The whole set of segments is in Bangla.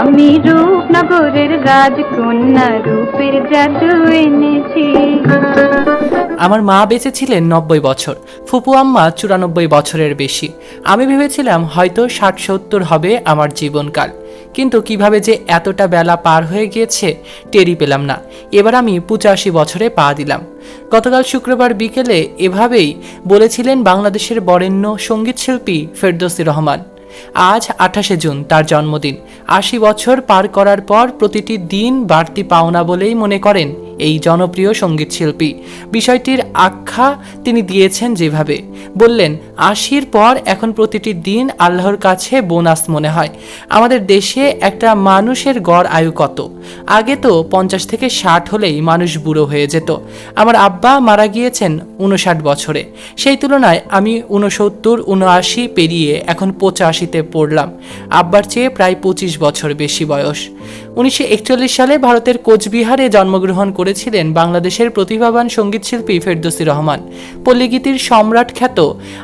আমি রূপনগরের রাজকন্যা রূপের জাদু এনেছি। আমার মা বেঁচে ছিলেন নব্বই বছর, ফুপু আম্মা চুরানব্বই বছরের বেশি। আমি ভেবেছিলাম হয়তো ষাট সত্তর হবে আমার জীবনকাল, কিন্তু কীভাবে যে এতটা বেলা পার হয়ে গিয়েছে টেরি পেলাম না। এবার আমি পঁচাশি বছরে পা দিলাম। গতকাল শুক্রবার বিকেলে এভাবেই বলেছিলেন বাংলাদেশের বরেণ্য সঙ্গীতশিল্পী ফেরদৌসি রহমান। আজ আঠাশে জুন, তার জন্মদিন। আশি বছর পার করার পর প্রতিটি দিন বাড়তি পাওনা বলেই মনে করেন। এই জনপ্রিয় সঙ্গীতশিল্পী বিষয়টির আখ্যা তিনি দিয়েছেন যেভাবে। বললেন, আশির পর এখন প্রতিটি দিন আল্লাহর কাছে বোনাস মনে হয়। আমাদের দেশে একটা মানুষের গড় আয়ু কত? আগে তো পঞ্চাশ থেকে ষাট হলেই মানুষ বুড়ো হয়ে যেত। আমার আব্বা মারা গিয়েছেন উনষাট বছরে। সেই তুলনায় আমি উনসত্তর উনআশি পেরিয়ে এখন পঁচাশিতে পড়লাম। আব্বার চেয়ে প্রায় পঁচিশ বছর বেশি বয়স। উনিশশো একচল্লিশ সালে ভারতের কোচবিহারে জন্মগ্রহণ করেছিলেন বাংলাদেশের প্রতিভাবান সঙ্গীতশিল্পী ফেরদৌসি রহমান। পল্লীগীতির সম্রাট খ্যাত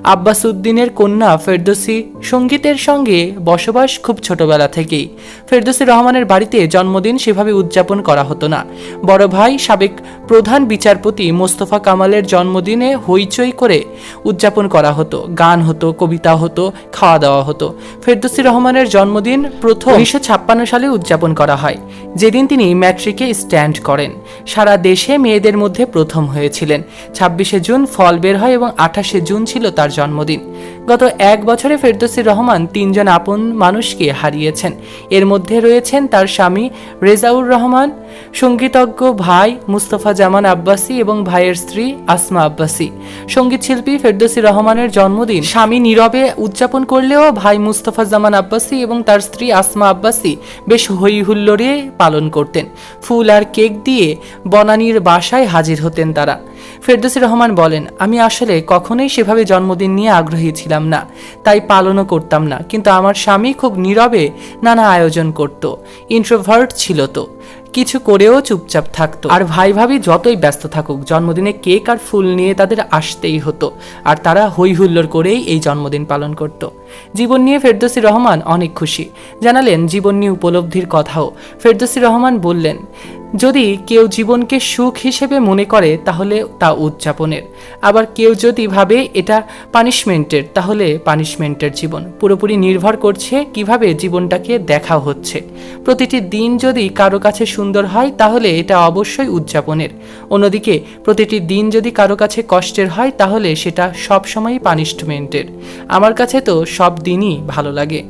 আব্বাস উদ্দিনের কন্যা ফেরদৌসি সঙ্গীতের সঙ্গে বসবাস খুব ছোটবেলা থেকেই। ফেরদৌসি রহমানের বাড়িতে জন্মদিন সেভাবে উদযাপন করা হতো না। বড় ভাই সাবেক প্রধান বিচারপতি মোস্তফা কামালের জন্মদিনে হইচই করে উদযাপন করা হতো। গান হতো, কবিতা হতো, খাওয়া দাওয়া হতো। ফেরদৌসি রহমানের জন্মদিন প্রথম উনিশশো ছাপ্পান্ন সালে উদযাপন করা হয়। যেদিন তিনি ম্যাট্রিকে স্ট্যান্ড করেন, সারা দেশে মেয়েদের মধ্যে প্রথম হয়েছিলেন। ছাব্বিশে জুন ফল বের হয় এবং আঠাশে জুন ছিল তার জন্মদিন। গত এক বছরে ফেরদৌসি রহমান তিনজন আপন মানুষকে হারিয়েছেন। এর মধ্যে রয়েছেন তার স্বামী রেজাউর রহমান, সঙ্গীতজ্ঞ ভাই মুস্তফা জামান আব্বাসী এবং ভাইয়ের স্ত্রী আসমা আব্বাসী। সঙ্গীতশিল্পী ফেরদৌসি রহমানের জন্মদিন স্বামী নীরবে উদযাপন করলেও ভাই মুস্তফা জামান আব্বাসী এবং তার স্ত্রী আসমা আব্বাসী বেশ হই হুল্লোড়ে পালন করতেন। ফুল আর কেক দিয়ে বনানীর বাসায় হাজির হতেন তারা। ফেরদৌসি রহমান বলেন, আমি আসলে কখনোই সেভাবে জন্মদিন নিয়ে আগ্রহী ছিলাম না। তাই পালনও করতাম না। কিন্তু আমার স্বামী খুব নীরবে নানা আয়োজন করত। ইন্ট্রোভার্ট ছিল তো। কিছু করেও চুপচাপ থাকতো। আর ভাই ভাবি যতই ব্যস্ত থাকুক, জন্মদিনে কেক আর ফুল নিয়ে তাদের আসতেই হতো। আর তারা হই হুল্লোড় করেই এই জন্মদিন পালন করত। জীবন নিয়ে ফেরদৌসি রহমান অনেক খুশি। জানালেন, জীবন নিয়ে উপলব্ধির কথাও। ফেরদৌসি রহমান বললেন, যদি কেউ জীবনকে সুখ হিসেবে মনে করে, তাহলে তা উদযাপনের। আবার কেউ যদি ভাবে এটা পানিশমেন্টের, তাহলে পানিশমেন্টের জীবন। পুরোপুরি নির্ভর করছে কীভাবে জীবনটাকে দেখা হচ্ছে। প্রতিটি দিন যদি কারও কাছে সুন্দর হয়, তাহলে এটা অবশ্যই উদযাপনের। অন্যদিকে, প্রতিটি দিন যদি কারও কাছে কষ্টের হয়, তাহলে সেটা সবসময়ই পানিশমেন্টের আমার কাছে তো সব দিনই ভালো লাগে।